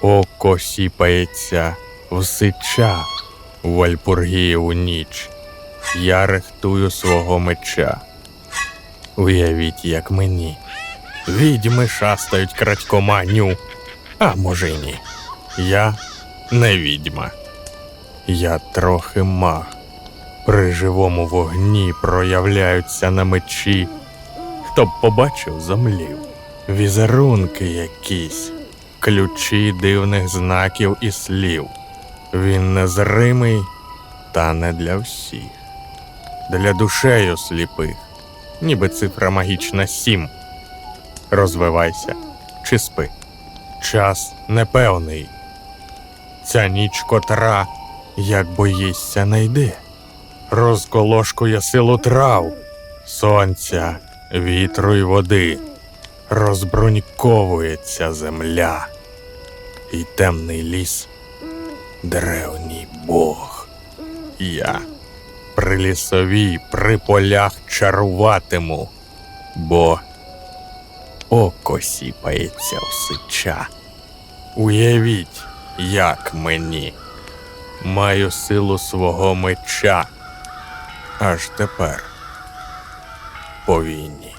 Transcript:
Око сіпається в сича в Вальпургієву ніч. Я рихтую свого меча. Уявіть, як мені. Відьми шастають крадькома ню. А може й ні. Я не відьма. Я трохи маг. При живому вогні проявляються на мечі. Хто б побачив, зомлів. Візерунки якісь, ключі дивних знаків і слів. Він незримий, та не для всіх. Для душею сліпих, ніби цифра магічна сім. Розвивайся чи спи. Час непевний. Ця ніч котра, як боїшся, не йде. Розколошкує силу трав, сонця, вітру й води. Розбруньковується земля, і темний ліс, древній Бог. Я при лісовій, при полях чаруватиму, бо око сіпається в сича. Уявіть, як мені. Маю силу свого меча. Аж тепер по війні.